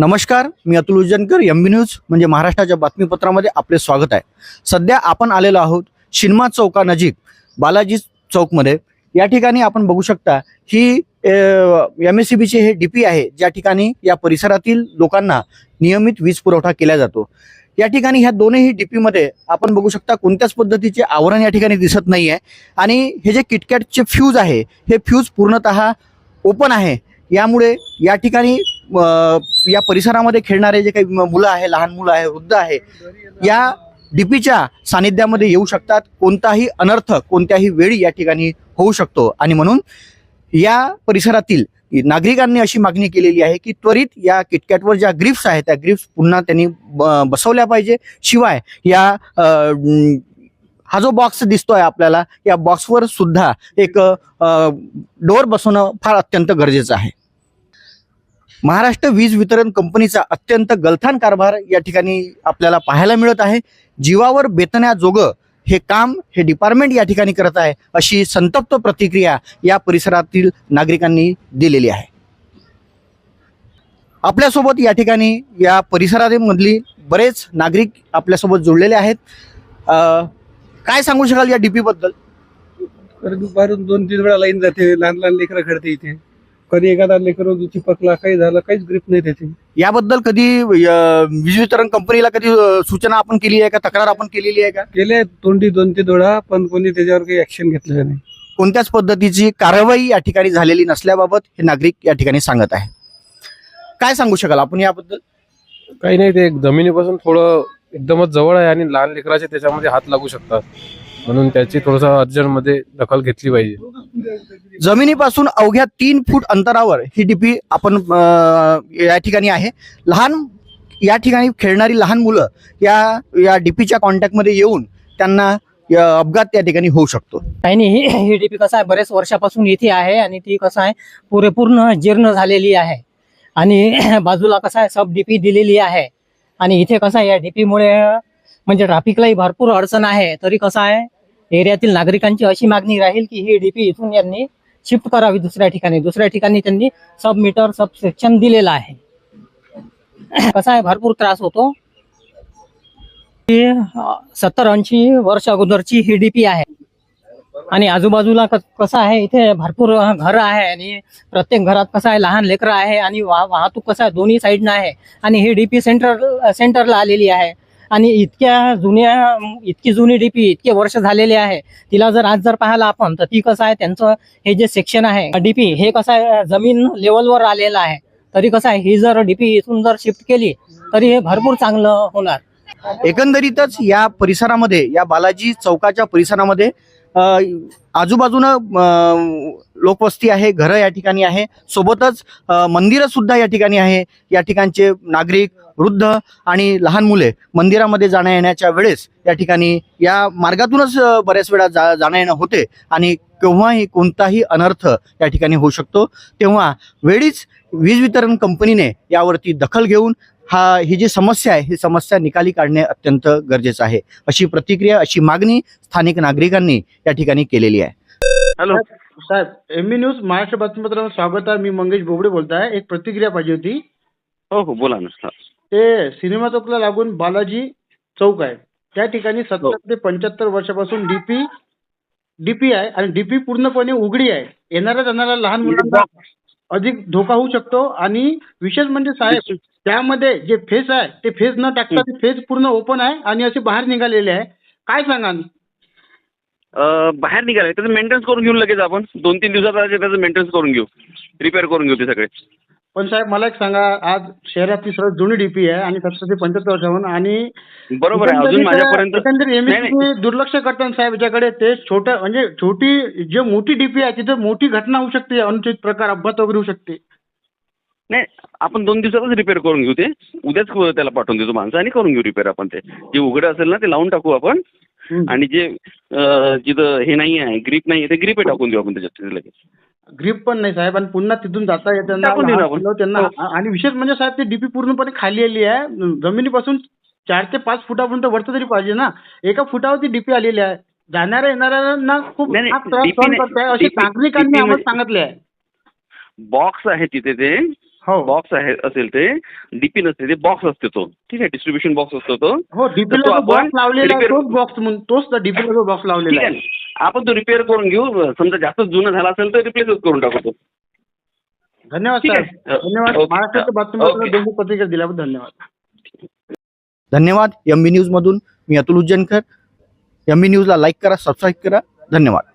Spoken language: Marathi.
नमस्कार मी Atul Ujjankar M B news म्हणजे महाराष्ट्राच्या बातमीपत्रामध्ये आपले स्वागत आहे. सध्या आपण आलेलो आहोत शिनमा चौकानजीक बालाजी चौकमध्ये. या ठिकाणी आपण बघू शकता ही एम एस सी बीचे हे डी पी आहे ज्या ठिकाणी या परिसरातील लोकांना नियमित वीज पुरवठा केला जातो. या ठिकाणी ह्या दोनही डी पीमध्ये आपण बघू शकता कोणत्याच पद्धतीचे आवरण या ठिकाणी दिसत नाही आहे आणि हे जे किटकॅटचे फ्यूज आहे हे फ्यूज पूर्णतः ओपन आहे. यामुळे या ठिकाणी या परिसरामध्ये खेळणारे जे काही मुलं आहे लहान मुलं आहे वृद्ध आहे या डीपीच्या सानिध्यामध्ये येऊ शकतात. कोणताही अनर्थ कोणत्याही वेळी या ठिकाणी होऊ शकतो. आणि म्हणून या परिसरातील नागरिकांनी अशी मागणी केलेली आहे की त्वरित या किटकॅटवर ज्या ग्रिप्स आहेत त्या ग्रिप्स पुन्हा त्यांनी ब- बसवल्या पाहिजे. शिवाय या हा जो बॉक्स दिसतोय आपल्याला या बॉक्सवर सुद्धा एक डोअर बसवणं फार अत्यंत गरजेचं आहे. महाराष्ट्र वीज वितरण कंपनीचा अत्यंत गलथान कारभार या ठिकाणी आपल्याला पाहायला मिळत आहे. जीवावर बेतण्याजोगं हे काम हे डिपार्टमेंट या ठिकाणी करत आहे अशी संतप्त प्रतिक्रिया या परिसरातील नागरिकांनी दिलेली आहे. आपल्यासोबत या ठिकाणी या परिसरामधली बरेच नागरिक आपल्यासोबत जोडलेले आहेत. काय सांगू शकाल या डीपी बद्दल? दुपारून दोन तीन वेळा लाईन जाते लहान लहान लेकरं घडते इथे. कधी एखादा लेकर चिपकला काही झालं काहीच ग्रीप नाही त्याची. याबद्दल कधी अं, वीज वितरण कंपनीला कधी अं, सूचना आपण केली आहे का? तक्रार आपण केलेली आहे का? गेले तोंडी दोन तीन वेळा पण कोणी त्याच्यावर काही ऍक्शन घेतलेलं नाही. कोणत्याच पद्धतीची कारवाई या ठिकाणी झालेली नसल्याबाबत हे नागरिक या ठिकाणी सांगत आहे. काय सांगू शकाल आपण याबद्दल? काही नाही ते जमिनीपासून थोडं एकदमच जवळ आहे आणि लहान लेकराचे त्याच्यामध्ये हात लागू शकतात. म्हणून त्याची थोडस अर्जंटमध्ये दखल घेतली पाहिजे. जमिनीपासून अवघ्या तीन फूट अंतरावर ही डीपी आपण या ठिकाणी आहे. लहान या ठिकाणी खेळणारी लहान मुलं या या डीपीच्या कॉन्टॅक्टमध्ये येऊन त्यांना अपघात त्या ठिकाणी होऊ शकतो. काही नाही ही- डीपी कसं आहे बरेच वर्षापासून इथे आहे आणि ती कसं आहे पुरेपूर्ण जीर्ण झालेली आहे. आणि बाजूला कसं आहे सब डीपी दिलेली आहे. आणि इथे कसं आहे या डीपीमुळे म्हणजे ट्रॅफिकलाही भरपूर अडचण आहे. तरी कसं आहे एरियातील नागरिकांची अशी मागणी राहील की ही डीपी इथून यांनी शिफ्ट करावी दुसऱ्या ठिकाणी. दुसऱ्या ठिकाणी त्यांनी सब मीटर सब सेक्शन दिलेलं आहे. कसा आहे? भरपूर त्रास होतो. सत्तर ऐंशी वर्ष अगोदरची ही डीपी आहे. आणि आजूबाजूला कसं आहे? इथे भरपूर घर आहे आणि प्रत्येक घरात कसं आहे? लहान लेकरं आहे आणि वाह वाहतूक कसं आहे? दोन्ही साईडनं आहे. आणि ही डीपी सेंटर सेंटरला आलेली आहे. आणि इतक्या जुन्या इतकी जुनी डीपी इतके वर्ष झालेले आहे तिला जर आज जर पाहिलं आपण तर ती कसं आहे त्यांचं हे जे सेक्शन आहे डीपी हे कसं आहे जमीन लेवलवर आलेलं आहे. तरी कसं आहे ही जर डीपी इथून जर शिफ्ट केली तरी हे भरपूर चांगलं होणार. एकंदरीतच या परिसरामध्ये या बालाजी चौकाच्या परिसरामध्ये आजूबाजूनं लोकवस्ती आहे घरं या ठिकाणी आहे. सोबतच मंदिर मंदिरं सुद्धा या ठिकाणी आहे. या ठिकाणचे नागरिक वृद्ध आणि लहान मुले मंदिरामध्ये जाण्या येण्याच्या वेळेस या ठिकाणी या मार्गातूनच बऱ्याच वेळा जा जाणं येणं होते. आणि केव्हाही कोणताही अनर्थ या ठिकाणी होऊ शकतो. तेव्हा वेळीच वीज वितरण कंपनीने यावरती दखल घेऊन हा ही जी समस्या आहे ही समस्या निकाली काढणे अत्यंत गरजेचं आहे. अशी प्रतिक्रिया अशी मागणी स्थानिक नागरिकांनी या ठिकाणी केलेली आहे. हॅलो. साहेब एम बी न्यूज महाराष्ट्र बातमीपत्रामध्ये स्वागत आहे. मी मंगेश बोबडे बोलताय. एक प्रतिक्रिया पाहिजे होती. हो हो बोला ना हा. ते सिनेमा चौकला लागून बालाजी चौक आहे. त्या ठिकाणी सत्तर ते पंच्याहत्तर वर्षापासून डीपी डीपी आहे आणि डीपी पूर्णपणे उघडी आहे. येणाऱ्या जाणाऱ्या लहान मुलांना अधिक धोका होऊ शकतो आणि विशेष म्हणजे साहेब त्यामध्ये जे फेस आहे ते फेस न टाकता ते फेस पूर्ण ओपन आहे आणि असे बाहेर निघालेले आहे. काय सांगाल? अं, बाहेर निघाले. त्याचं मेंटेनन्स करून घेऊ लगेच आपण. दोन तीन दिवसात त्याचं मेंटेनन्स करून घेऊ. रिपेअर करून घेऊ ते सगळे. पण साहेब मला एक सांगा. आज शहरातली सर्वात जुनी डीपी आहे आणि सत्तर ते पंच्याहत्तर वर्षाहून आणि बरोबर आहे. अजून माझ्यापर्यंत एकंदरीत नाही. दुर्लक्ष करतात साहेब. याच्याकडे ते छोटं म्हणजे छोटी जे मोठी डीपी आहे तिथे मोठी घटना होऊ शकते अनुचित प्रकार अपघात वगैरे होऊ शकते. नाही आपण दोन दिवसातच रिपेअर करून घेऊ ते. उद्याच त्याला पाठवून देतो माणसं आणि करून घेऊ रिपेअर आपण ते. जे उघडं असेल ना ते लावून टाकू आपण. आणि जे जिथं हे नाही आहे ग्रीप नाही आहे ते ग्रीप टाकून देऊ आपण त्याच्यात लगेच. ग्रीप पण नाही साहेब. आणि पुन्हा तिथून जाता येत टाकून देऊ ना आपण. त्यांना हो. आणि विशेष म्हणजे साहेब ते डीपी पूर्णपणे खाली आली आहे. जमिनीपासून चार ते पाच फुटापर्यंत वरती तरी पाहिजे ना. एका फुटावरती डीपी आलेली आहे. जाणाऱ्या येणाऱ्यांना खूप असे नागरिकांनी आम्हाला सांगितले आहे बॉक्स आहे तिथे ते. हो बॉक्स आहे असेल ते. डीपी नसते ते बॉक्स असते तो. ठीक आहे डिस्ट्रीब्युशन बॉक्स असतो तो. हो डीपीला बॉक्स लावलेला आहे repair- तोच बॉक्स म्हणून तोच डीपीला बॉक्स लावलेला ठीक आहे. आपण तो रिपेअर करून घेऊ. समजा जास्त जुनं झाला असेल तर रिप्लेसच करून टाकू तो. धन्यवाद ठीक सर. धन्यवाद. महाराष्ट्राच्या बातमीपत्र पत्रिका दिल्याबद्दल धन्यवाद. धन्यवाद. एम बी न्यूजमधून मी अतुल उज्जैनकर. एम बी न्यूजला लाईक करा सबस्क्राईब करा. धन्यवाद.